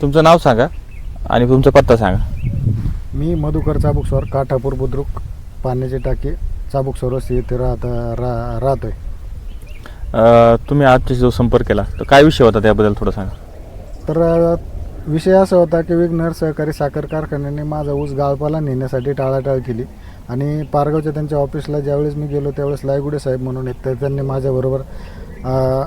तुमचं नाव सांगा आणि तुमचा पत्ता सांगा. मी मधुकर चाबुकस्वार काठापूर बुद्रुक पाण्याची टाकी चाबुकस्वार वस्ती येथे राहत रा राहतोय. अ, तुम्ही आजच्या जो संपर्क केला तर काय विषय होता त्याबद्दल थोडं सांगा. तर अ, विषय असा होता की विघ्नर सहकारी साखर कारखान्याने माझा ऊस गाळपाला नेण्यासाठी टाळाटाळ केली. आणि पारगावच्या त्यांच्या ऑफिसला ज्यावेळेस मी गेलो त्यावेळेस लायगुडे साहेब म्हणून आहेत तर त्यांनी माझ्याबरोबर अ,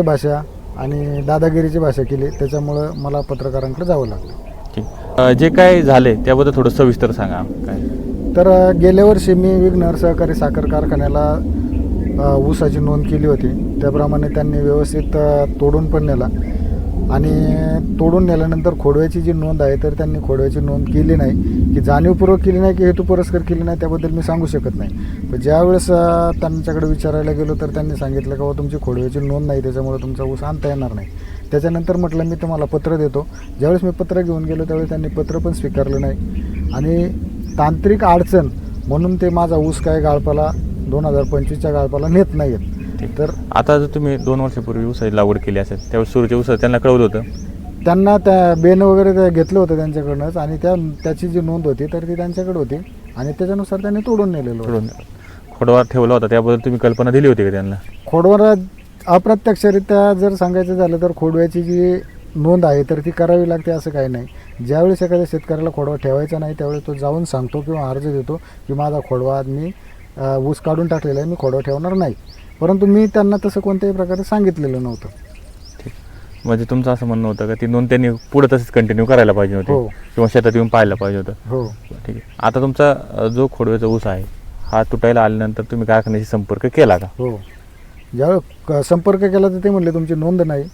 भाषा आणि दादागिरीची भाषा केली त्याच्यामुळं मला पत्रकारांकडे जावं लागलं. ठीक. अ, जे काय झाले त्याबद्दल थोडं सविस्तर सांगा. काय? तर अ, गेल्या वर्षी मी विघ्नर सहकारी साखर कारखान्याला अ, ऊसाची नोंद केली होती. त्याप्रमाणे त्यांनी व्यवस्थित अ, तोडून पण नेला. आणि तोडून नेल्यानंतर खोडव्याची जी नोंद आहे तर त्यांनी खोडव्याची नोंद केली नाही. की जाणीवपूर्वक केली नाही की हेतुपुरस्कर केली नाही त्याबद्दल मी सांगू शकत नाही. पण ज्यावेळेस त्यांच्याकडे विचारायला गेलो तर त्यांनी सांगितलं का "बुवा, तुमची खोडव्याची नोंद नाही त्याच्यामुळे तुमचा ऊस आणता येणार नाही. त्याच्यानंतर म्हटलं मी तुम्हाला पत्र देतो. ज्यावेळेस मी पत्र घेऊन गेलो त्यावेळेस त्यांनी पत्र पण स्वीकारलं नाही. आणि तांत्रिक अडचण म्हणून ते माझा ऊस काय गाळपाला दोन हजार पंचवीसच्या गाळपाला नेत नाही आहेत ठीक तर आता जर तुम्ही दोन वर्षापूर्वी ऊसाची लागवड केली असेल त्यावेळेस सूर्यच्या ऊस त्यांना कळवलं होतं? त्यांना त्या बेन वगैरे ते घेतलं होतं त्यांच्याकडनंच आणि त्या त्याची जी नोंद होती तर ती त्यांच्याकडे होती आणि त्याच्यानुसार त्यांनी तोडून नेलेलं होतं. थोडं खोडवा ठेवला होता त्याबद्दल तुम्ही कल्पना दिली होती का त्यांना? खोडवर अप्रत्यक्षरित्या जर सांगायचं झालं तर खोडव्याची जी नोंद आहे तर ती करावी लागते असं काही नाही. ज्यावेळेस एखाद्या शेतकऱ्याला खोडवा ठेवायचा नाही त्यावेळेस तो जाऊन सांगतो किंवा अर्ज देतो की माझा खोडवा मी अ, ऊस काढून टाकलेला आहे मी खोडवा ठेवणार नाही. परंतु मी त्यांना तसं कोणत्याही प्रकारे सांगितलेलं नव्हतं. ठीक. म्हणजे तुमचं असं म्हणणं होतं का ती नोंद त्यांनी पुढे तसंच कंटिन्यू करायला पाहिजे होती? हो. किंवा शेतात येऊन पाहायला पाहिजे होतं? हो. ठीक आहे. आता तुमचा अ, जो खोडव्याचा ऊस आहे हा तुटायला आल्यानंतर तुम्ही कारखान्याशी संपर्क केला का? हो. ज्यावेळेस क- संपर्क केला तर ते म्हणले तुमची नोंद नाही.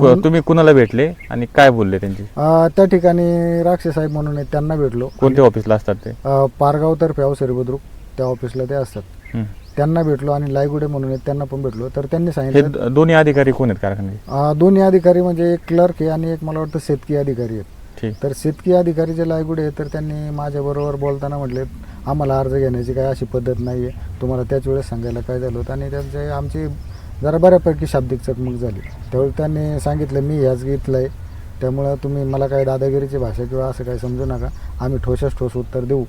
कु- तुम्ही कुणाला भेटले आणि काय बोलले त्यांची? अ, त्या ठिकाणी राक्षे साहेब म्हणून आहेत त्यांना भेटलो. कोणत्या ऑफिसला असतात ते? अ, पारगावतर्फे अवसरी बुद्रुक. त्या ऑफिसला ते असतात. त्यांना भेटलो आणि लायगुडे म्हणून आहेत त्यांना पण भेटलो. तर त्यांनी हे सांगितलं द- दोन्ही अधिकारी कोण आहेत कारखान्याचे? अ, दोन्ही अधिकारी म्हणजे एक क्लर्क आहे आणि एक मला वाटतं शेतकी अधिकारी आहेत. ठीक. तर शेतकी अधिकारी जे लायगुडे आहेत तर त्यांनी माझ्याबरोबर बोलताना म्हटले आम्हाला अर्ज घेण्याची काही अशी पद्धत नाही आहे तुम्हाला त्याच वेळेस सांगायला काय झालं होतं? आणि त्यांचे आमची जरा बऱ्यापैकी शाब्दिक चकमक झाली. त्यावेळी त्यांनी सांगितलं मी ह्याच घेतलं आहे त्यामुळं तुम्ही मला काही दादागिरीची भाषा किंवा असं काही समजू नका. आम्ही ठोसच ठोस उत्तर देऊ.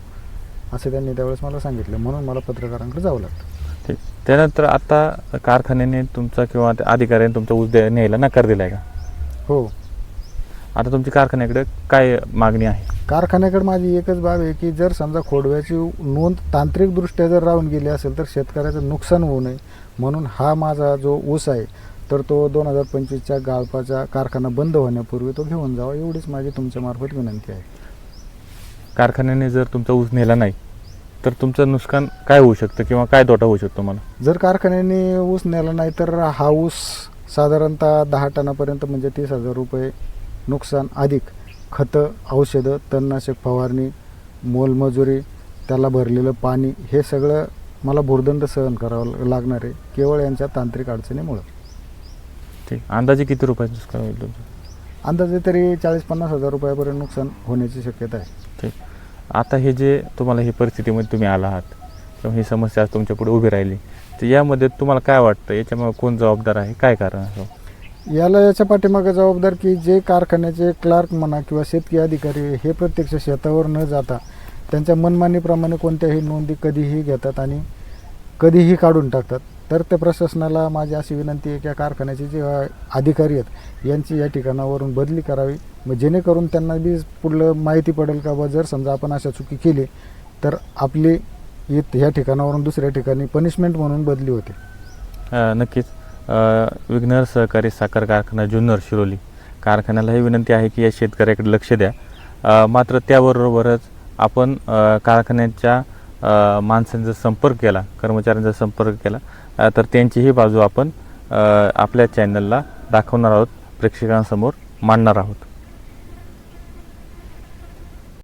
असं त्यांनी त्यावेळेस मला सांगितलं. म्हणून मला पत्रकारांकडे जावं लागतं. ठीक त्यानंतर आता कारखान्याने तुमचा किंवा त्या अधिकाऱ्याने तुमचा ऊस द्या- न्यायला नकार दिलाय का? हो. आता तुमची कारखान्याकडे काय मागणी आहे? कारखान्याकडे माझी एकच बाब आहे की जर समजा खोडव्याची नोंद तांत्रिकदृष्ट्या जर राहून गेली असेल तर शेतकऱ्याचं नुकसान होऊ नये. म्हणून हा माझा जो ऊस आहे तर तो दोन हजार पंचवीसच्या गाळपाचा कारखाना बंद होण्यापूर्वी तो घेऊन जावा. एवढीच माझी तुमच्यामार्फत विनंती आहे. कारखान्याने जर तुमचा ऊस नेला नाही तर तुमचं नुकसान काय होऊ शकतं किंवा काय तोटा होऊ शकतो मला जर कारखान्याने ऊस नेला नाही तर हा ऊस साधारणतः दहा टनापर्यंत म्हणजे तीस हजार रुपये नुकसान अधिक. खतं औषधं तणनाशक फवारणी मोलमजुरी त्याला भरलेलं पाणी हे सगळं मला भुर्दंड सहन करावं लागणार आहे केवळ यांच्या तांत्रिक अडचणीमुळं. ठीक अंदाजे किती रुपयाचं नुकसान होईल तुमचं? अंदाजे तरी चाळीस पन्नास हजार रुपयापर्यंत नुकसान होण्याची शक्यता आहे. ठीक आता हे जे तुम्हाला ही परिस्थितीमध्ये तुम्ही आला आहात किंवा ही समस्या आज तुमच्यापुढे उभी राहिली तर यामध्ये तुम्हाला काय वाटतं? याच्यामुळे कोण जबाबदार आहे? काय कारण असं याला याच्या पाठीमागे जबाबदार की जे कारखान्याचे क्लार्क म्हणा किंवा शेतकी अधिकारी हे प्रत्यक्ष शेतावर न जाता त्यांच्या मनमानीप्रमाणे कोणत्याही नोंदी कधीही घेतात आणि कधीही काढून टाकतात. तर त्या प्रशासनाला माझी अशी विनंती आहे की या कारखान्याचे जे अधिकारी आहेत यांची या ठिकाणावरून बदली करावी. मग जेणेकरून त्यांना बी पुढलं माहिती पडेल का बा जर समजा आपण अशा चुकी केली तर आपली इत ह्या ठिकाणावरून दुसऱ्या ठिकाणी पनिशमेंट म्हणून बदली होते. नक्कीच. विघ्नर सहकारी साखर कारखाना जुन्नर शिरोली. कारखान्याला ही विनंती आहे की या शेतकऱ्याकडे लक्ष द्या. मात्र त्याबरोबरच आपण कारखान्याच्या माणसांचा संपर्क केला कर्मचाऱ्यांचा संपर्क केला तर त्यांचीही बाजू आपण आपल्या चॅनलला दाखवणार आहोत प्रेक्षकांसमोर मांडणार आहोत.